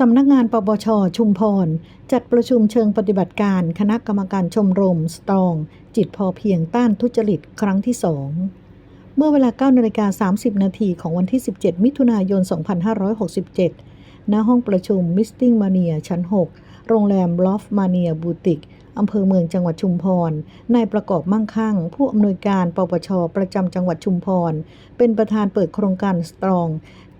สำนักงานปปช ชุมพร จัดประชุมเชิงปฏิบัติการ คณะกรรมการชมรม สตรอง จิตพอเพียงต้านทุจริตครั้งที่2เมื่อเวลา9นาฬิกา30 นาทีของวันที่ 17 มิถุนายน 2567 ณ ห้องประชุมมิสติ้งมาเนียชั้น 6 โรงแรมลอฟมาเนียบูติก อำเภอเมืองจังหวัดชุมพร นายประกอบมั่งคั่ง ผู้อำนวยการปปช ประจำจังหวัดชุมพร เป็นประธานเปิดโครงการสตรอง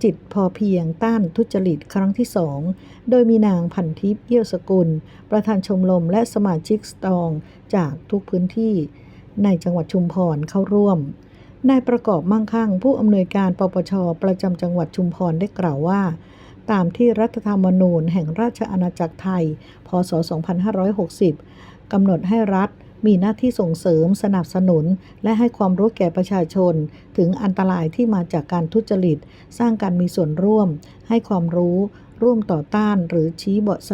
จิตพอเพียงต้านทุจริตครั้งที่2โดยมีนางพันทิพย์เยี่ยวสกุล ประธานชมรมและสมาชิกสตรองจากทุกพื้นที่ ในจังหวัดชุมพรเข้าร่วมนายประกอบมั่งคั่ง ผู้อำนวยการปปช ประจำจังหวัดชุมพรได้กล่าวว่า ตามที่รัฐธรรมนูญแห่งราชอาณาจักรไทย พศ 2560 กำหนดให้รัฐมีหน้าที่ส่งเสริมสนับสนุน และให้ความรู้แก่ประชาชน ถึงอันตรายที่มาจากการทุจริต สร้างการมีส่วนร่วม ให้ความรู้ ร่วมต่อต้านหรือชี้เบาะแส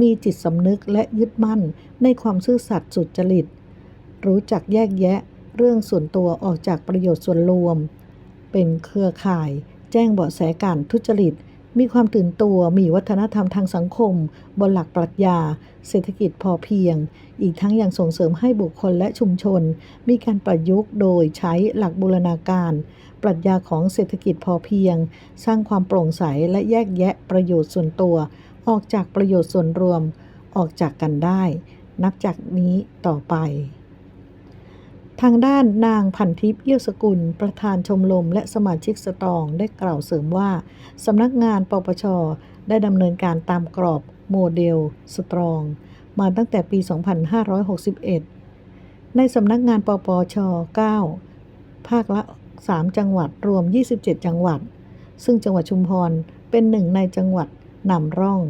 มีจิตสำนึกและยึดมั่น ในความซื่อสัตย์สุจริต รู้จักแยกแยะ เรื่องส่วนตัวออกจากประโยชน์ส่วนรวม เป็นเครือข่าย แจ้งเบาะแสการทุจริต มีความตื่นตัวมีวัฒนธรรมทางสังคม บนหลักปรัชญา เศรษฐกิจพอเพียง อีกทั้งยังส่งเสริมให้บุคคลและชุมชน มีการประยุกต์โดยใช้หลักบูรณาการ ปรัชญาของเศรษฐกิจพอเพียง สร้างความโปร่งใสและแยกแยะประโยชน์ส่วนตัว ออกจากประโยชน์ส่วนรวม ออกจากกันได้ นับจากนี้ต่อไป ทางด้านนางพันทิพย์เยี่ยวสกุล ประธานชมรมและสมาชิกสตรองได้กล่าวเสริมว่า สำนักงานปปช ได้ดำเนินการตามกรอบโมเดลสตรอง มาตั้งแต่ปี 2561 ในสำนักงานปปช 9 ภาคละ 3 จังหวัดรวม 27 จังหวัด ซึ่งจังหวัดชุมพรเป็นหนึ่งในจังหวัดนำร่อง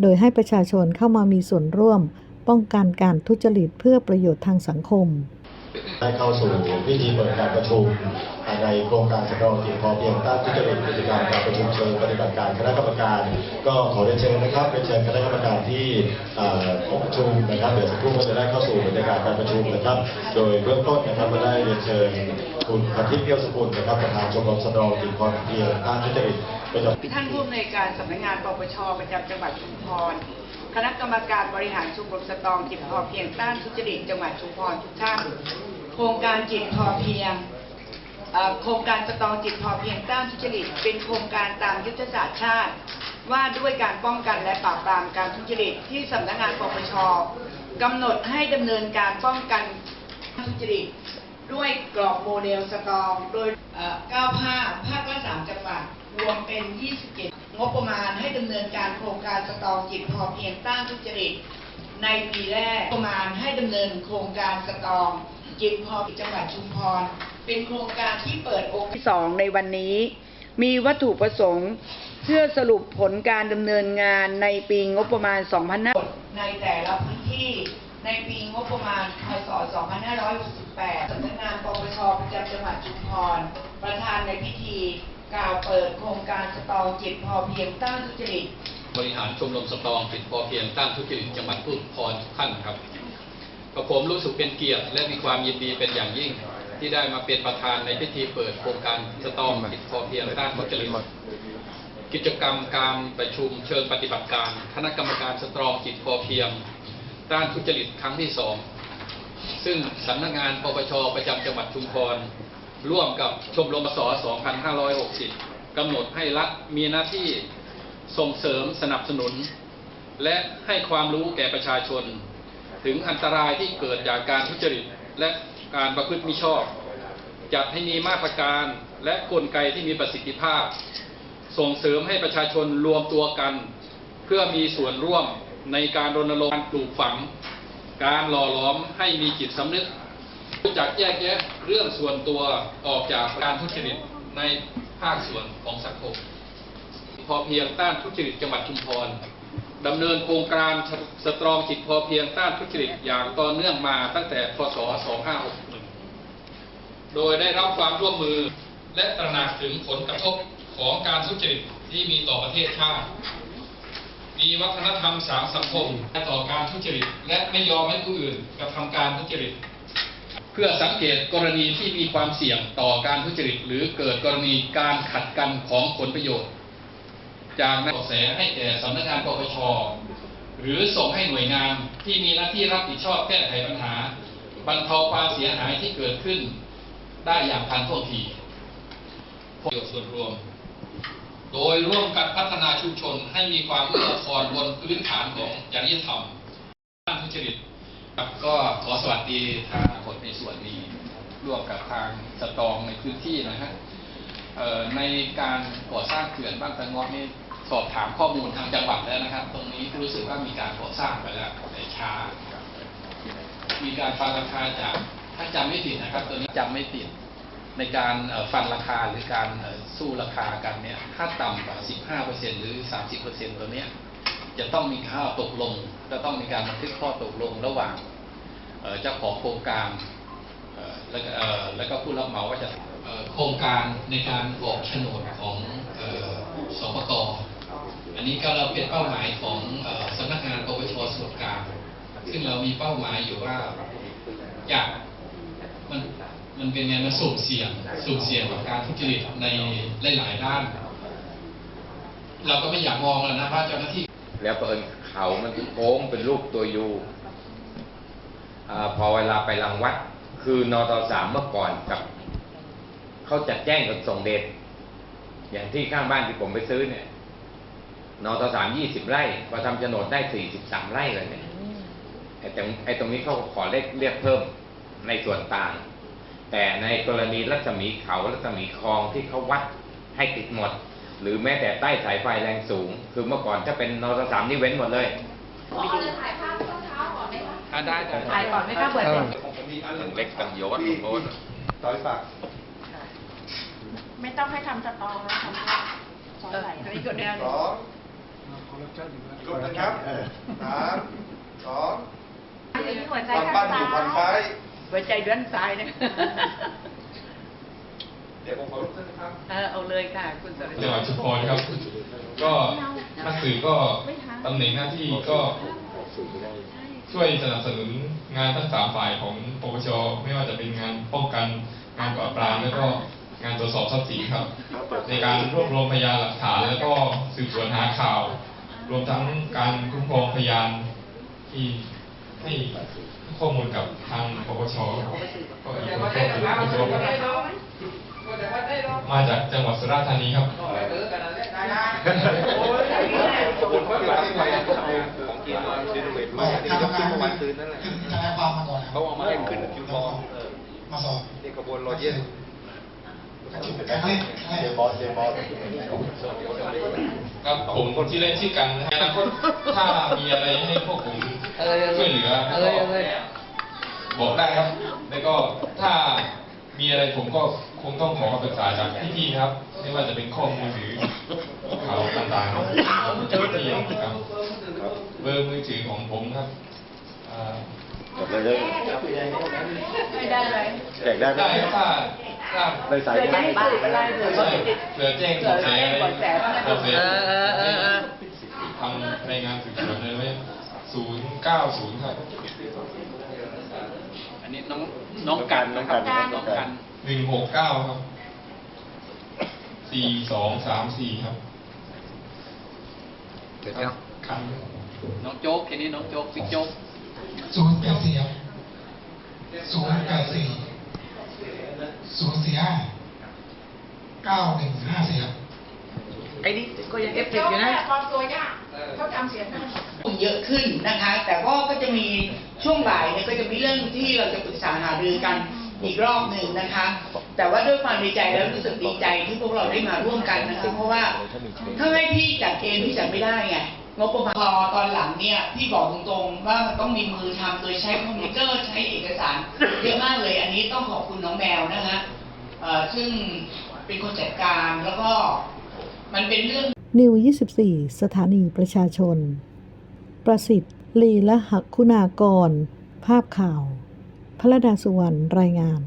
โดยให้ประชาชนเข้ามามีส่วนร่วม ป้องกันการทุจริตเพื่อประโยชน์ทางสังคม ได้เข้าสู่พิธีเปิดการประชุมในโครงการสำรองจิตพอเพียงต้านทุจริตกิจการการประชุมเชิงปฏิบัติการคณะกรรมการ ก็ขอเรียนเชิญนะครับเป็นเชิญคณะกรรมการที่ประชุมนะครับเดี๋ยวสักครู่ก็จะได้เข้าสู่บรรยากาศการประชุมนะครับ โดยเบื้องต้นนะครับก็ได้เรียนเชิญคุณพันทิพย์เพียวสกุลนะครับประธานชมรมสำรองจิตพอเพียงต้านทุจริตประจำท่านผู้อำนวยการสำนักงานปปชประจำจังหวัดชุมพร คณะกรรมการบริหารชุมรมสตองจิตพอเพียงต้านทุจริตจังหวัดชุมพรทุกท่านโครงการจิตพอเพียงโครงการสตองจิตพอเพียงต้านทุจริต เป็นโครงการตามยุทธศาสตร์ชาติ ว่าด้วยการป้องกันและปราบปรามการทุจริตที่สำนักงานปปชกำหนดให้ดำเนินการป้องกันทุจริต ด้วยกรอบโมเดลสตอง โดยเอ่อ9ภาคภาคละ3จังหวัดรวมเป็น 27 งบประมาณให้ดำเนินการโครงการสตรองจิตพอเพียงต้านทุจริต ในปีแรกประมาณให้ดำเนินโครงการสตรองจิตพอเพียงจังหวัดชุมพร เป็นโครงการที่เปิดโอกาสที่สองในวันนี้ มีวัตถุประสงค์ เพื่อสรุปผลการดำเนินงานในปีงบประมาณ2500ในแต่ละพื้นที่ในปีงบประมาณ พศ 2568 สำนักงานปปชประจำจังหวัดชุมพร ประธานในพิธี กล่าวเปิดโครงการสตรองจิตพอเพียงต้านทุจริต บริหารชมรมสตรองจิตพอเพียงต้านทุจริตจังหวัดพุทธพรทุกท่านครับกับผมรู้สึกเป็นเกียรติและมีความยินดีเป็นอย่างยิ่ง ที่ได้มาเป็นประธานในพิธีเปิดโครงการสตรองจิตพอเพียงต้านทุจริตกิจกรรมการประชุมเชิงปฏิบัติการ คณะกรรมการสตรองจิตพอเพียงต้านทุจริตครั้งที่สองซึ่งสำนักงานปปชประจำจังหวัดชุมพร ร่วมกับชมรมส2560 กำหนดให้รัฐมีหน้าที่ส่งเสริมสนับสนุน และให้ความรู้แก่ประชาชน ถึงอันตรายที่เกิดจากการทุจริตและการประพฤติมิชอบ จัดให้มีมาตรการและกลไกที่มีประสิทธิภาพ ส่งเสริมให้ประชาชนรวมตัวกัน เพื่อมีส่วนร่วมในการรณรงค์การปลูกฝัง การหล่อหลอมให้มีจิตสำนึก รู้จักแยกแยะเรื่องส่วนตัวออกจากการทุจริตในภาคส่วนของสังคม พอเพียงต้านทุจริตจังหวัดชุมพรดำเนินโครงการสตรองจิตพอเพียงต้านทุจริตอย่างต่อเนื่องมาตั้งแต่พศ 2561 โดยได้รับความร่วมมือและตระหนักถึงผลกระทบของการทุจริตที่มีต่อประเทศชาติ มีวัฒนธรรมสามสังคมต่อการทุจริต และไม่ยอมให้ผู้อื่นกระทำการทุจริต เพื่อสังเกตกรณีที่มีความเสี่ยงต่อการทุจริต หรือเกิดกรณีการขัดกันของผลประโยชน์ จากนั้นเบาะแสให้แก่สำนักงานปปชหรือส่งให้หน่วยงานที่มีหน้าที่รับผิดชอบแก้ไขปัญหา บรรเทาความเสียหายที่เกิดขึ้น ได้อย่างทันท่วงทีประโยชน์ส่วนรวม โดยร่วมกันพัฒนาชุมชนให้มีความเอื้ออาทรบนพื้นฐานของจริยธรรมด้านทุจริต ครับก็ขอสวัสดีทางคนในส่วนนี้ร่วมกับทางสตองในพื้นที่นะฮะในการก่อสร้างเขื่อนบ้านตะงาะนี่สอบถามข้อมูลทางจังหวัดแล้วนะครับ ตรงนี้รู้สึกว่ามีการก่อสร้างไปแล้วแต่ช้า มีการฟันราคาจากถ้าจำไม่ผิดนะครับตัวนี้จำไม่ผิดในการฟันราคาหรือการสู้ราคากันเนี่ยถ้าต่ำกว่า 15%หรือ 30%ตัวเนี้ยจะต้องมีข้อตกลงจะต้องมีการบันทึกข้อตกลงระหว่าง เจ้าของโครงการแล้วก็เอ่อแล้วก็ผู้รับเหมาว่าจะโครงการในการออกโฉนดของเอ่อสปกอันนี้ก็เราเป็นเป้าหมายของอสำนักงานปปชส่วนกลางซึ่งเรามีเป้าหมายอยู่ว่าอยากมันมันเป็นไงมันสุ่มเสี่ยงสุ่มเสี่ยงกับการทุจริตในหลายๆด้าน เราก็ไม่อยากมองแล้วนะว่าเจ้าหน้าที่ แล้วเผอิญเขามันโค้งเป็นรูปตัวยู อาพอเวลาไปรังวัด คือนอตสามเมื่อก่อนกับเขาจัดแจ้งกับส่งเดชอย่างที่ข้างบ้านที่ผมไปซื้อเนี่ยนอตสามยี่สิบไร่พอทำโฉนดได้สี่สิบสามไร่เลยเนี่ยไอ้ตรงไอ้ตรงนี้เขาขอเลขเรียกเพิ่มในส่วนต่าง แต่ในกรณีรัศมีเขารัศมีคลองที่เขาวัดให้ติดหมด หรือแม้แต่ใต้สายไฟแรงสูง คือเมื่อก่อนถ้าเป็นนสสามนี่เว้นหมดเลยขอจะถ่ายภาพช่วงเช้าก่ อนไหมคะอ่าได้ได้ถ่ายก่อนไหมคะเปิดเสร็จเล็กกันโยนโน้นต่อยปากไม่ต้องให้ทำสตองแล้วทำภาพซอสเออใส่อันนี้ก็แนวสองอีกรูปหนึงครับสามสองอย่างนี้หัวใจความปั้นอยู่ฝั่งซ้ายไว้ใจเดือนซ้ายนะเดี๋ยวผมขอรูปท่านนะครับเออเอาเลยค่ะ คุณสรจังหวัดชุมพรครับ ก็นักสื่อก็ตำแหน่งหน้าที่ก็ ช่วยสนับสนุนงานทั้งสามฝ่ายของปปชไม่ว่าจะเป็นงานป้องกันงานปราบปรามแล้วก็งานตรวจสอบทรัพย์สินครับ ในการรวบรวมพยานหลักฐาน แล้วก็สืบสวนหาข่าว รวมทั้งการคุ้มครองพยานที่ให้ข้อมูลกับทางปปชก็อีกคนก็คือปปชครับมาจากจังหวัดสุราษฎร์ธานีครับ ไม่ทางทำงานคือคือทนายความมาก่อนเขาเอามาให้ขึ้นคิวทองมาสอบนี่ขบวนรถเย็นครั้งแรกครั้งแรกเดบอสเดบอสครับผมคนที่เล่นชื่อกันนะฮะถ้ามีอะไรให้พวกผมช่วยเหลือบอกได้ครับ แล้วก็ถ้ามีอะไรผมก็คงต้องขอคำปรึกษาจากพี่ๆครับ ไม่ว่าจะเป็นข้อมูลหรือข่าวต่างๆที่ครับ เบอร์มือถือของผมครับอ่าไม่ได้เลยแจกได้ไหมได้ครับถ้าถ้าในสายเผื่อจะให้สืบอะไรเผื่อใช่เขาติดเผื่อแจ้งเผื่อแจ้งเบาะแสเบาะแสเออเออเออเออทำรายงานสืบสวนเลยไว้ศูนย์เก้าศูนย์ครับอันนี้น้องน้องกันนะครับน้น้อองงกักันนหนึ่งหกเก้าครับสี่สองสามสี่ครับครับน้ องโจ๊กทีนี้น้องโจ๊กบิ๊กโจ๊กศูนย์แปดสี่ครับศูนย์แปดสี่ศูนย์สี่ห้าเก้าหนึ่งห้าสี่ครับไอ้นี่ก็ยังเอฟเฟกต์อยู่นะความตัวยากเขาจำเสียงได้เยอะขึ้นนะคะ แต่ว่าก็จะมีช่วงบ่ายเนี่ยก็จะมีเรื่องที่เราจะปรึกษาหารือกันอีกรอบหนึ่งนะคะ แต่ว่าด้วยความดีใจแล้วรู้สึกดีใจที่พวกเราได้มาร่วมกันนะคะเพราะว่าถ้าให้พี่จัดเองพี่จัดไม่ได้ไง งบประมาณพอตอนหลังเนี่ย พี่บอกตรงๆ ว่ามันต้องมีมือทำโดยใช้คอมพิวเตอร์ใช้เอกสาร เยอะมากเลย อันนี้ต้องขอบคุณน้องแมวนะคะเอ่อซึ่งเป็นคนจัดการแล้วก็มันเป็นเรื่องนิว 24 สถานีประชาชน ประสิทธิ์ ลีละหักคุณากร ภาพข่าว พระดาสุวรรณรายงาน